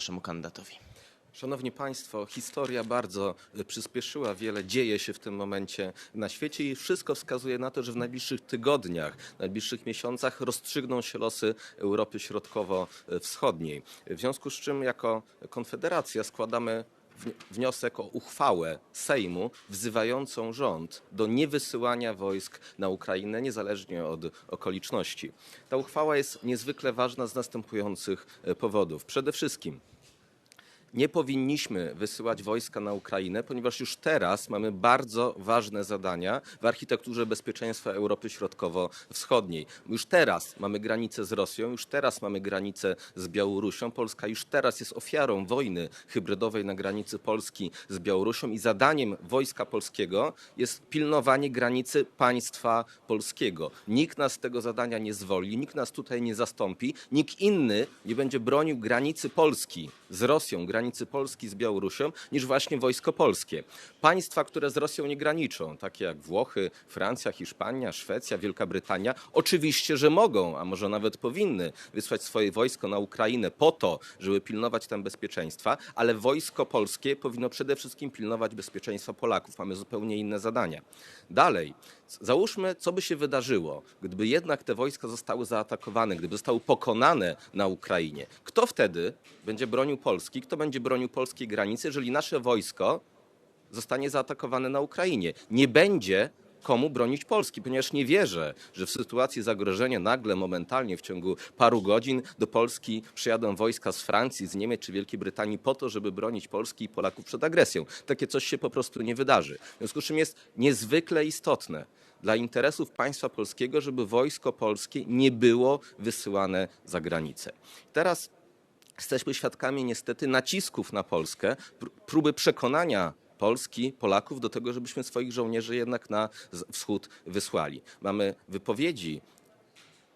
naszemu kandydatowi. Szanowni Państwo, historia bardzo y, przyspieszyła, wiele dzieje się w tym momencie na świecie i wszystko wskazuje na to, że w najbliższych tygodniach, najbliższych miesiącach rozstrzygną się losy Europy Środkowo-Wschodniej. W związku z czym jako Konfederacja składamy wni- wniosek o uchwałę Sejmu wzywającą rząd do niewysyłania wojsk na Ukrainę niezależnie od okoliczności. Ta uchwała jest niezwykle ważna z następujących y, powodów. Przede wszystkim nie powinniśmy wysyłać wojska na Ukrainę, ponieważ już teraz mamy bardzo ważne zadania w architekturze bezpieczeństwa Europy Środkowo-Wschodniej. Już teraz mamy granicę z Rosją, już teraz mamy granicę z Białorusią. Polska już teraz jest ofiarą wojny hybrydowej na granicy Polski z Białorusią i zadaniem wojska polskiego jest pilnowanie granicy państwa polskiego. Nikt nas tego zadania nie zwolni, nikt nas tutaj nie zastąpi, nikt inny nie będzie bronił granicy Polski z Rosją, granicy Polski z Białorusią, niż właśnie wojsko polskie. Państwa, które z Rosją nie graniczą, takie jak Włochy, Francja, Hiszpania, Szwecja, Wielka Brytania, oczywiście, że mogą, a może nawet powinny wysłać swoje wojsko na Ukrainę po to, żeby pilnować tam bezpieczeństwa, ale wojsko polskie powinno przede wszystkim pilnować bezpieczeństwa Polaków. Mamy zupełnie inne zadania. Dalej, załóżmy, co by się wydarzyło, gdyby jednak te wojska zostały zaatakowane, gdyby zostały pokonane na Ukrainie. Kto wtedy będzie bronił Polski? Kto będzie bronił polskiej granicy, jeżeli nasze wojsko zostanie zaatakowane na Ukrainie? Nie będzie komu bronić Polski, ponieważ nie wierzę, że w sytuacji zagrożenia nagle, momentalnie, w ciągu paru godzin do Polski przyjadą wojska z Francji, z Niemiec czy Wielkiej Brytanii po to, żeby bronić Polski i Polaków przed agresją. Takie coś się po prostu nie wydarzy. W związku z czym jest niezwykle istotne dla interesów państwa polskiego, żeby wojsko polskie nie było wysyłane za granicę. Teraz jesteśmy świadkami niestety nacisków na Polskę, pró- próby przekonania Polski, Polaków do tego, żebyśmy swoich żołnierzy jednak na wschód wysłali. Mamy wypowiedzi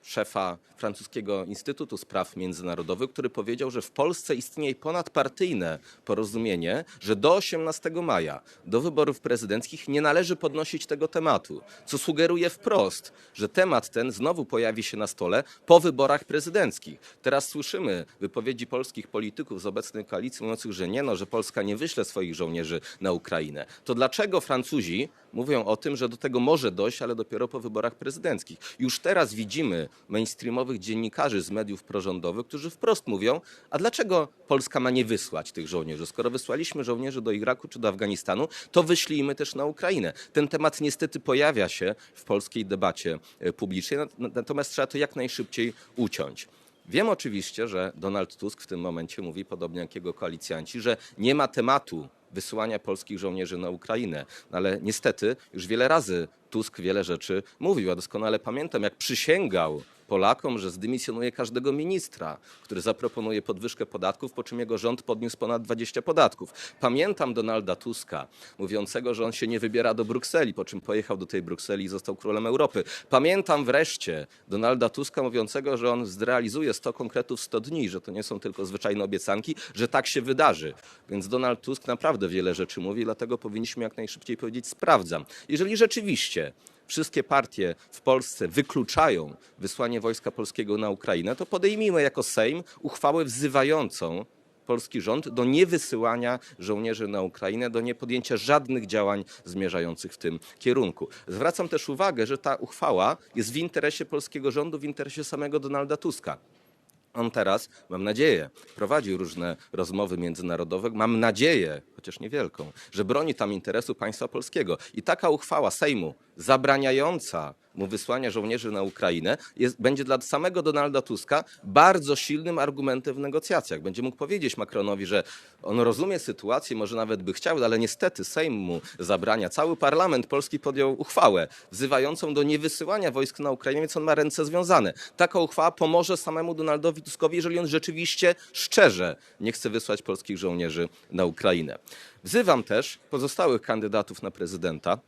szefa francuskiego Instytutu Spraw Międzynarodowych, który powiedział, że w Polsce istnieje ponadpartyjne porozumienie, że do 18 maja, do wyborów prezydenckich nie należy podnosić tego tematu, co sugeruje wprost, że temat ten znowu pojawi się na stole po wyborach prezydenckich. Teraz słyszymy wypowiedzi polskich polityków z obecnej koalicji mówiących, że nie no, że Polska nie wyśle swoich żołnierzy na Ukrainę. To dlaczego Francuzi mówią o tym, że do tego może dojść, ale dopiero po wyborach prezydenckich. Już teraz widzimy mainstreamowych dziennikarzy z mediów prorządowych, którzy wprost mówią, a dlaczego Polska ma nie wysłać tych żołnierzy? Skoro wysłaliśmy żołnierzy do Iraku czy do Afganistanu, to wyślijmy też na Ukrainę. Ten temat niestety pojawia się w polskiej debacie e, publicznej, nat- natomiast trzeba to jak najszybciej uciąć. Wiem oczywiście, że Donald Tusk w tym momencie mówi, podobnie jak jego koalicjanci, że nie ma tematu wysyłania polskich żołnierzy na Ukrainę. No ale niestety już wiele razy Tusk wiele rzeczy mówił. Ja doskonale pamiętam, jak przysięgał Polakom, że zdymisjonuje każdego ministra, który zaproponuje podwyżkę podatków, po czym jego rząd podniósł ponad 20 podatków. Pamiętam Donalda Tuska mówiącego, że on się nie wybiera do Brukseli, po czym pojechał do tej Brukseli i został królem Europy. Pamiętam wreszcie Donalda Tuska mówiącego, że on zrealizuje 100 konkretów w 100 dni, że to nie są tylko zwyczajne obiecanki, że tak się wydarzy. Więc Donald Tusk naprawdę wiele rzeczy mówi, dlatego powinniśmy jak najszybciej powiedzieć sprawdzam. Jeżeli rzeczywiście wszystkie partie w Polsce wykluczają wysłanie wojska polskiego na Ukrainę, to podejmijmy jako Sejm uchwałę wzywającą polski rząd do niewysyłania żołnierzy na Ukrainę, do niepodjęcia żadnych działań zmierzających w tym kierunku. Zwracam też uwagę, że ta uchwała jest w interesie polskiego rządu, w interesie samego Donalda Tuska. On teraz, mam nadzieję, prowadzi różne rozmowy międzynarodowe. Mam nadzieję, chociaż niewielką, że broni tam interesu państwa polskiego. I taka uchwała Sejmu zabraniająca mu wysłania żołnierzy na Ukrainę jest, będzie dla samego Donalda Tuska bardzo silnym argumentem w negocjacjach. Będzie mógł powiedzieć Macronowi, że on rozumie sytuację, może nawet by chciał, ale niestety Sejm mu zabrania. Cały parlament polski podjął uchwałę wzywającą do niewysyłania wojsk na Ukrainę, więc on ma ręce związane. Taka uchwała pomoże samemu Donaldowi Tuskowi, jeżeli on rzeczywiście szczerze nie chce wysłać polskich żołnierzy na Ukrainę. Wzywam też pozostałych kandydatów na prezydenta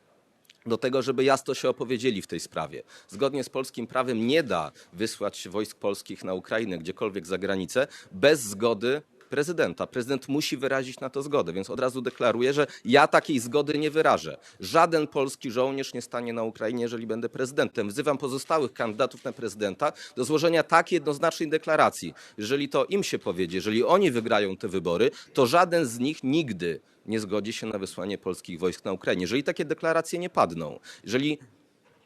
do tego, żeby jasno się opowiedzieli w tej sprawie. Zgodnie z polskim prawem nie da wysłać wojsk polskich na Ukrainę, gdziekolwiek za granicę, bez zgody prezydenta. Prezydent musi wyrazić na to zgodę, więc od razu deklaruję, że ja takiej zgody nie wyrażę. Żaden polski żołnierz nie stanie na Ukrainie, jeżeli będę prezydentem. Wzywam pozostałych kandydatów na prezydenta do złożenia tak jednoznacznej deklaracji. Jeżeli to im się powiedzie, jeżeli oni wygrają te wybory, to żaden z nich nigdy nie zgodzi się na wysłanie polskich wojsk na Ukrainie. Jeżeli takie deklaracje nie padną, jeżeli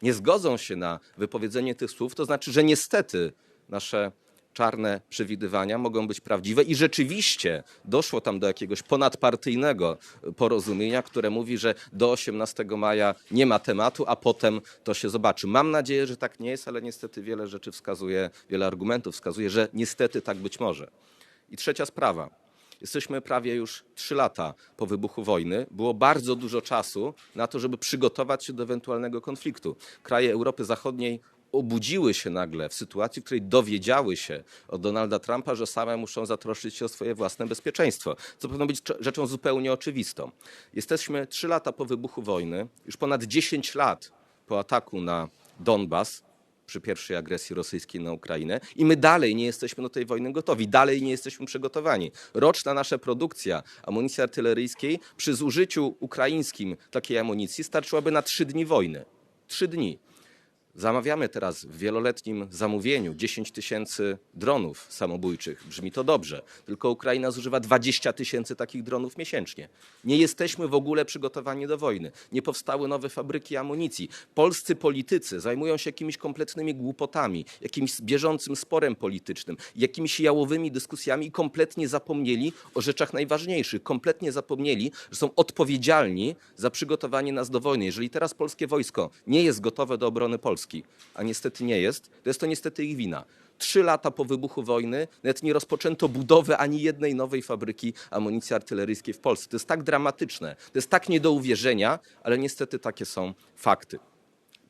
nie zgodzą się na wypowiedzenie tych słów, to znaczy, że niestety nasze czarne przewidywania mogą być prawdziwe i rzeczywiście doszło tam do jakiegoś ponadpartyjnego porozumienia, które mówi, że do 18 maja nie ma tematu, a potem to się zobaczy. Mam nadzieję, że tak nie jest, ale niestety wiele rzeczy wskazuje, wiele argumentów wskazuje, że niestety tak być może. I trzecia sprawa. Jesteśmy prawie już trzy lata po wybuchu wojny. Było bardzo dużo czasu na to, żeby przygotować się do ewentualnego konfliktu. Kraje Europy Zachodniej obudziły się nagle w sytuacji, w której dowiedziały się od Donalda Trumpa, że same muszą zatroszczyć się o swoje własne bezpieczeństwo, co powinno być cz- rzeczą zupełnie oczywistą. Jesteśmy trzy lata po wybuchu wojny, już ponad 10 lat po ataku na Donbas, przy pierwszej agresji rosyjskiej na Ukrainę i my dalej nie jesteśmy do tej wojny gotowi, dalej nie jesteśmy przygotowani. Roczna nasza produkcja amunicji artyleryjskiej przy zużyciu ukraińskim takiej amunicji starczyłaby na trzy dni wojny. Trzy dni. Zamawiamy teraz w wieloletnim zamówieniu 10 tysięcy dronów samobójczych. Brzmi to dobrze, tylko Ukraina zużywa 20 tysięcy takich dronów miesięcznie. Nie jesteśmy w ogóle przygotowani do wojny. Nie powstały nowe fabryki amunicji. Polscy politycy zajmują się jakimiś kompletnymi głupotami, jakimś bieżącym sporem politycznym, jakimiś jałowymi dyskusjami i kompletnie zapomnieli o rzeczach najważniejszych. Kompletnie zapomnieli, że są odpowiedzialni za przygotowanie nas do wojny. Jeżeli teraz polskie wojsko nie jest gotowe do obrony Polski, a niestety nie jest, to jest to niestety ich wina. Trzy lata po wybuchu wojny nawet nie rozpoczęto budowy ani jednej nowej fabryki amunicji artyleryjskiej w Polsce. To jest tak dramatyczne, to jest tak nie do uwierzenia, ale niestety takie są fakty.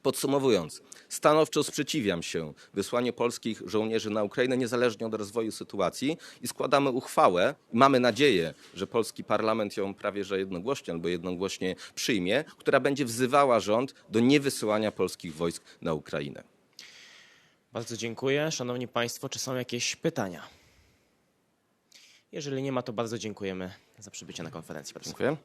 Podsumowując, stanowczo sprzeciwiam się wysłaniu polskich żołnierzy na Ukrainę niezależnie od rozwoju sytuacji i składamy uchwałę. Mamy nadzieję, że polski parlament ją prawie że jednogłośnie albo jednogłośnie przyjmie, która będzie wzywała rząd do niewysyłania polskich wojsk na Ukrainę. Bardzo dziękuję. Szanowni Państwo, czy są jakieś pytania? Jeżeli nie ma, to bardzo dziękujemy za przybycie na konferencję. Dziękuję.